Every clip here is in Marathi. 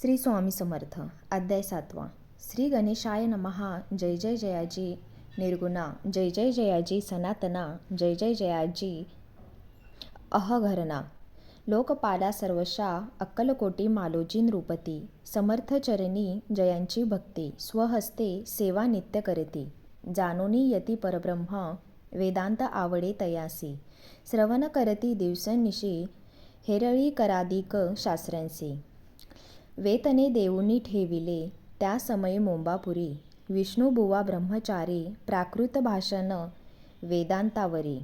श्री स्वामी समर्थ अध्याय सातवा. श्री गणेशाय नमहा जय जय जयाजी. निर्गुणा जय जय जयाजी. सनातना जय जय जयाजी. अहघरना. लोकपाला सर्वशा अक्कलकोटी मालोजी नृपती समर्थ चरणी जयांची भक्ती. स्वहस्ते सेवा नित्य करती. जानोनी यती परब्रह्म वेदांत आवडे तयासी. श्रवण करती दिवसनिशी हेरळी करादिक शास्त्रांसी वेतने देऊनी ठेविले. त्या समय मोंबापुरी विष्णुबुवा ब्रह्मचारी प्राकृत भाषण वेदांतावरी.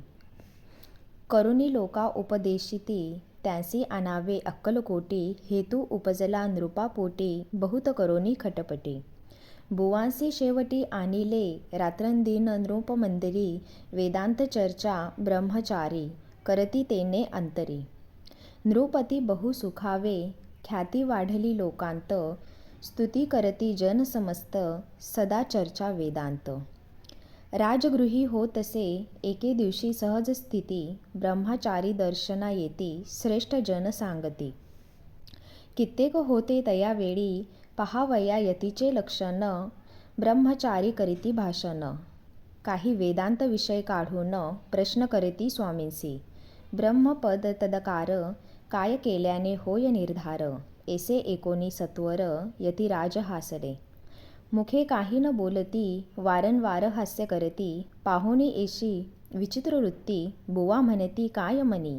करुणी लोका उपदेशिती त्यांसी आणावे अक्कलकोटी हेतू उपजला नृपापोटी बहुत करोनी खटपटी. बुवांसी शेवटी आणिले रात्रंदिन नृपमंदिरी वेदांत चर्चा ब्रह्मचारी करती तेने अंतरी. नृपती बहु सुखावे ख्याती वाढली लोकांत स्तुती करती जन समस्त सदा चर्चा वेदांत. राजगृही होतसे एके दिवशी सहज स्थिती ब्रह्मचारी दर्शना येती श्रेष्ठ जन सांगती. कित्येक होते तया वेळी पहावया यतीचे लक्षण ब्रह्मचारी करीती भाषण. काही वेदांत विषय काढून प्रश्न करीती स्वामींसी ब्रह्मपद तदकार काय केल्याने होय निर्धार? एसे एकोणी सत्वर यतिराज हासले. मुखे काही न बोलती वारंवार हास्य करती पाहुणी एशी विचित्र वृत्ती बुवा म्हणती काय मनी?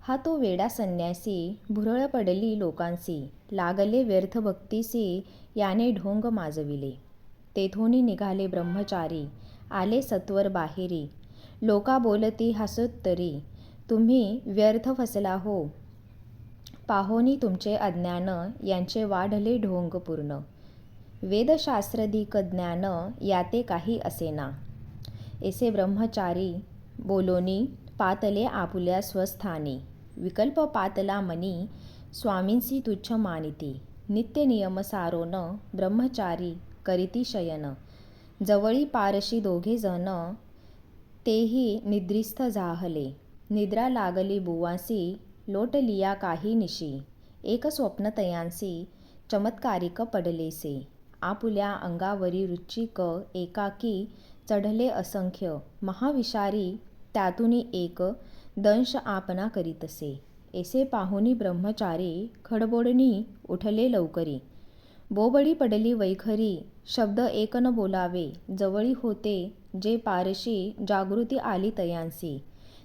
हा तो वेडा संन्यासी भुरळ पडली लोकांसी लागले व्यर्थ भक्तीसी याने ढोंग माजविले. तेथोनी निघाले ब्रह्मचारी आले सत्वर बाहेरी. लोका बोलती हसोत्तरी तुम्ही व्यर्थ फसला हो. पाहोनी तुमचे अज्ञान यांचे वाढले ढोंग पूर्ण. वेदशास्त्रधिक ज्ञान याते काही असेना. एसे ब्रह्मचारी बोलोनी पातले आपुल्या स्वस्थानी. विकल्प पातला मनी स्वामींसी तुच्छ मानिती. नित्य नियम सारोन ब्रह्मचारी करीती शयन. जवळी पारशी दोघे जण तेही निद्रिस्थ जाहले निद्रा लागली बुवासी लोटलिया काही निशी. एक स्वप्न तयांसी चमत्कारिक पडलेसे. आपुल्या अंगावरी रुचिक एकाकी चढले असंख्य महाविषारी त्यातून एक दंश आपणा करीतसे. एसे पाहुनी ब्रह्मचारी खडबोडणी उठले लवकरी. बोबडी पडली वैखरी शब्द एक न बोलावे जवळी होते जे पारशी जागृती आली तयांसी.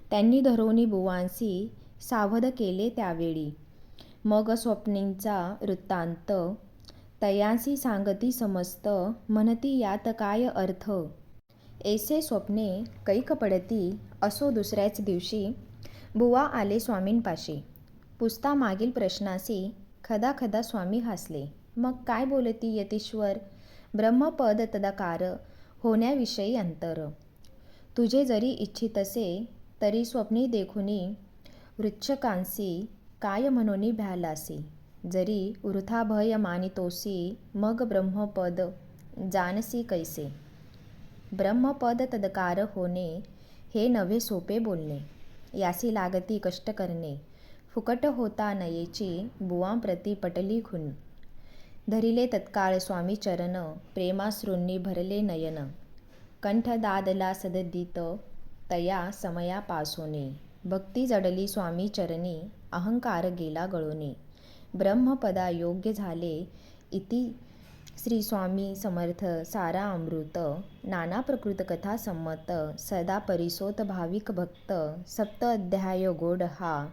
त्यांनी धरोनी बुवांसी सावध केले त्यावेळी. मग स्वप्नींचा वृत्तांत तयांसी सांगती समस्त म्हणती यात काय अर्थ? ऐसे स्वप्ने कैक पडती असो दुसऱ्याच दिवशी. बुवा आले स्वामींपाशी. पुसता मागील प्रश्नासी खदा खदा स्वामी हसले. मग काय बोलती यतीश्वर? ब्रह्मपद तदाकार होण्याविषयी अंतर. तुझे जरी इच्छित असे तरी स्वप्नी देखुनी वृच्छकांसी काय म्हणून भ्यालासी जरी वृथाभय मानितोसी मग ब्रह्मपद जानसी कैसे? ब्रह्मपद तदकार होणे हे नव्हे सोपे बोलणे यासी लागती कष्ट करणे फुकट होता नयेची बुवांप्रती पटली खून. धरिले तत्काळ स्वामी चरण प्रेमाश्रूंनी भरले नयन. कंठ दादला सददित तया समयापासोने भक्ती जडली स्वामी चरणी अहंकार गेला गळोने. ब्रह्मपदा योग्य झाले इति श्री स्वामी समर्थ सारा अमृत. नाना प्रकृत कथा संमत सदा परिसोत भाविक भक्त सप्त अध्याय गोड हा.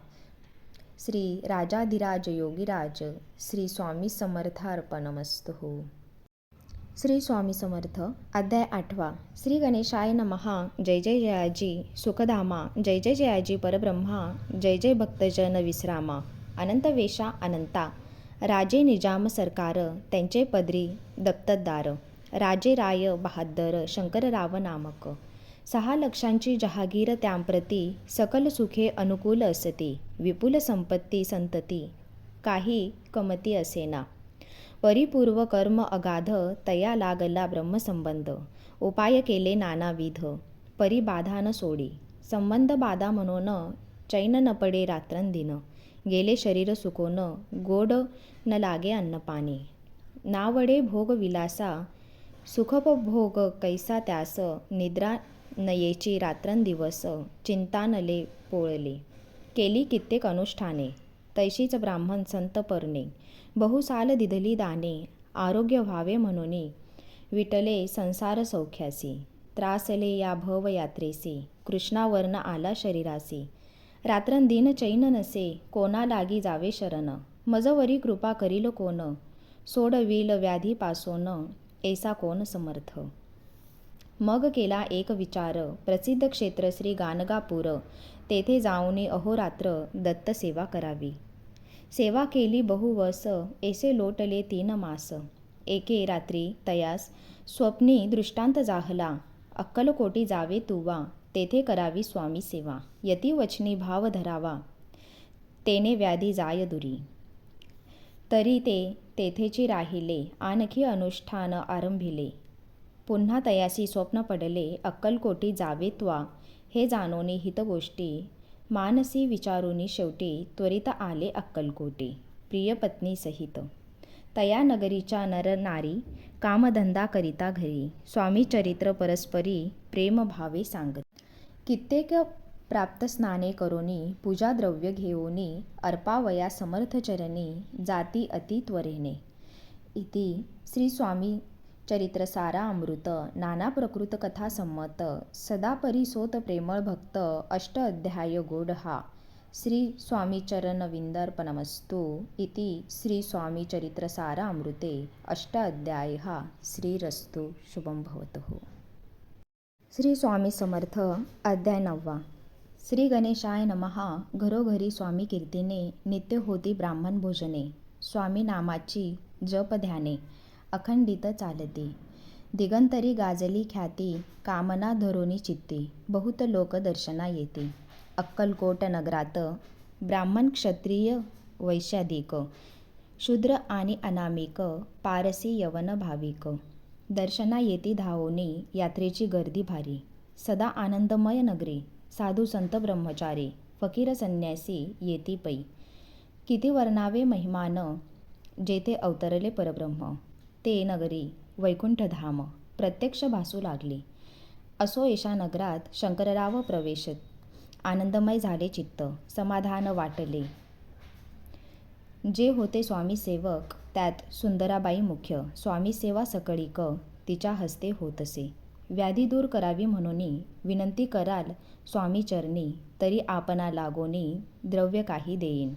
श्री राजाधिराज योगीराज श्री स्वामी समर्थार्पणमस्तु. श्री स्वामी समर्थ अध्याय आठवा. श्री गणेशाय नमहा जय जय जयाजी. सुखधामा. जय जय जयाजी परब्रह्मा. जय जय भक्तजन विश्रामा. अनंत वेशा अनंता. राजे निजाम सरकार त्यांचे पदरी दत्तदार राजे राय बहादर शंकरराव नामक. सहा लक्षांची जहागीर त्यांप्रती सकल सुखे अनुकूल असती. विपुल संपत्ती संतती. काही कमती असेना. परिपूर्व कर्म अगाध तया लागला ब्रह्मसंबंध. उपाय केले नानाविध. परिबाधान न सोडी. संबंध बाधा म्हणून चैन न पडे रात्रंदिन. गेले शरीर सुकोन गोड न लागे अन्नपाणी नावडे भोग विलासा सुखोपभोग कैसा त्यास निद्रा नयेची रात्रंदिवस चिंतानले पोळले. केली कित्येक अनुष्ठाने. तैशीच ब्राह्मण संत परणे. बहुसाल दिधली दाने आरोग्य व्हावे म्हणून विटले संसार सौख्यासी त्रासले या भव यात्रेसी कृष्णावर्ण आला शरीरासी रात्रंदिन चैन नसे कोणा लागी जावे शरण मजवरी कृपा करील कोण सोडविल व्याधीपासून ऐसा कोण समर्थ मग केला एक विचार प्रसिद्ध क्षेत्र श्री गाणगापूर तेथे जाऊनी अहोरात्र दत्तसेवा करावी सेवा केली बहुवस एसे लोटले तीन मास. एके रात्री तयास स्वप्नी दृष्टांत जाहला अक्कलकोटी जावे तुवा तेथे करावी स्वामी सेवा यती वचनी भाव धरावा तेने व्याधी जाय दुरी. तरी ते तेथेची राहिले आणखी अनुष्ठान आरंभिले. पुन्हा तयासी स्वप्न पडले अक्कलकोटी जावे त्वा हे जाणोनी हितगोष्टी मानसी विचारुनी शेवटी त्वरित आले अक्कलकोटी. प्रिय तया नगरीच्या नर नारी कामधंदा करिता घरी. स्वामी चरित्र परस्परी प्रेमभावे सांगत. कित्येक प्राप्त स्नाने करोनी पूजा द्रव्य घेऊनी अर्पावया समर्थ चरणी जाती अति त्वरेने. इति श्री स्वामी चरित्रसारा अमृत नाना प्रकृत कथा संमत सदा परिसोत प्रेमळ भक्त अष्ट अध्याय गोड हा. श्री स्वामी चरणविंदर्पणमस्तु इति श्री स्वामी अमृते अष्ट अध्याय हा. श्रीरस्तु शुभम भवतु. श्री स्वामी समर्थ अध्याय नववा. श्री गणेशाय नमहा घरोघरी स्वामी कीर्तीने नित्य होती ब्राह्मण भोजने स्वामी नामाची जप ध्याने. अखंडित चालते. दिगंतरी गाजली ख्याती कामना धरुनी चित्ती बहुत लोक दर्शना येते. अक्कलकोट नगरात ब्राह्मण क्षत्रिय वैश्याधिक शूद्र आणि अनामिक पारसी यवन भाविक. दर्शना येती धावोनी यात्रेची गर्दी भारी. सदा आनंदमय नगरी साधू संत ब्रह्मचारी फकीर संन्यासी येती पै. किती वर्णावे महिमान जेथे अवतरले परब्रह्म. ते नगरी वैकुंठधाम प्रत्यक्ष भासू लागले. असो एशा नगरात शंकरराव प्रवेश आनंदमय झाले चित्त समाधान वाटले. जे होते स्वामी सेवक त्यात सुंदराबाई मुख्य स्वामी सेवा सकळीक तिच्या हस्ते होतसे. व्याधी दूर करावी म्हणून विनंती कराल स्वामी चरणी तरी आपणा लागोनी द्रव्य काही देईन.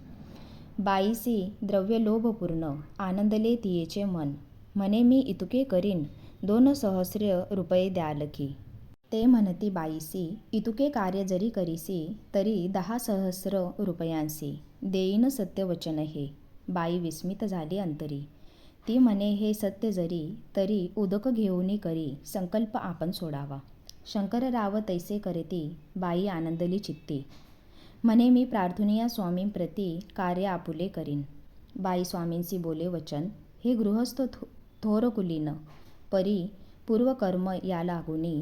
बाईसी द्रव्य लोभपूर्ण आनंदले तियेचे मन. म्हणे मी इतुके करीन. दोन सहस्र रुपये द्याल की. ते म्हणती बाईसी इतुके कार्य जरी करीसी तरी दहा सहस्र रुपयांसी. देईन सत्यवचन हे. बाई विस्मित झाली अंतरी. ती म्हणे हे सत्य जरी तरी उदक घेऊनी करी. संकल्प आपण सोडावा. शंकरराव तैसे करती. बाई आनंदली चित्ती. म्हणे मी प्रार्थनीया स्वामींप्रती कार्य आपुले करीन. बाई स्वामींशी बोले वचन. हे गृहस्थ थोरकुलीन परी पूर्वकर्म या लागुनी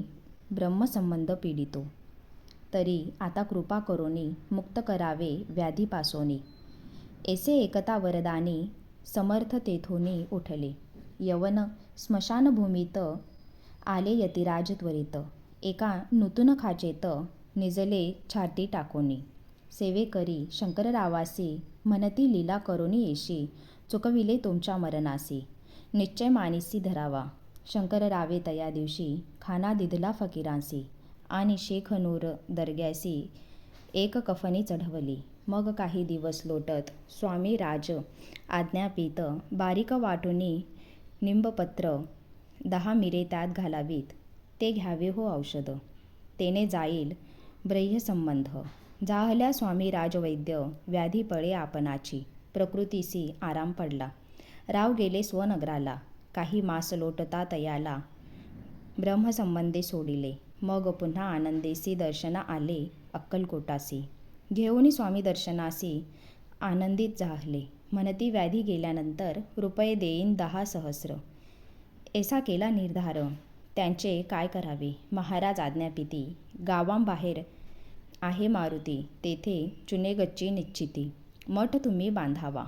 ब्रह्मसंबंध पीडितो. तरी आता कृपा करोनी मुक्त करावे व्याधीपासोनी. एसे एकता वरदानी समर्थ तेथोनी उठले. यवन स्मशानभूमीत आले यतिराज त्वरित. एका नूतन खाचेत निजले छाती टाकोनी सेवे करी शंकररावासी म्हणती लीला करोनी येशी चुकविले तुमच्या मरणासी. निश्चय मानिसी धरावा. शंकर रावे तया दिवशी खाना दिधला फकीरांसी आणि शेख नूर दर्ग्यासी एक कफनी चढवली. मग काही दिवस लोटत स्वामी राज आज्ञापीत बारीक वाटुनी निंबपत्र दहा मिरे त्यात घालावीत. ते घ्यावे हो औषध. तेने जाईल ब्रह्यसंबंध. जाहल्या स्वामी राजवैद्य व्याधी पळे आपणाची. प्रकृतीसी आराम पडला. राव गेले स्वनगराला. काही मास लोटता तयाला. ब्रह्मसंबंधे सोडिले. मग पुन्हा आनंदेसी दर्शना आले अक्कलकोटासी. घेऊनी स्वामी दर्शनासी आनंदित झाले. म्हणती व्याधी गेल्यानंतर रुपये देईन दहा सहस्र. ऐसा केला निर्धार. त्यांचे काय करावे? महाराज आज्ञापिती गावांबाहेर आहे मारुती. तेथे चुनेगच्ची निश्चिती. मठ तुम्ही बांधावा.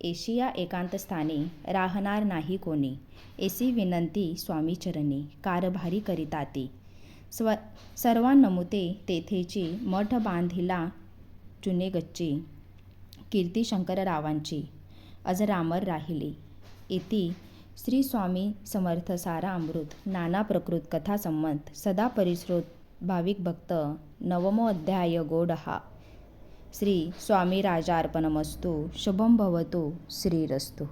एशिया एकांतस्थाने राहणार नाही कोणी. एसी विनंती स्वामीचरणी कारभारी करिताती. स्व सर्वांनमुते तेथेची मठ बांधिला जुने गच्ची कीर्ती शंकररावांची अजरामर राहिली. इति श्री स्वामी समर्थ सारा अमृत नाना प्रकृत कथा संमत सदा परिश्रोत भाविक भक्त नवमो अध्याय गोडहा. श्री स्वामी राजार्पणमस्तु शुभम भवतु श्रीरस्तु।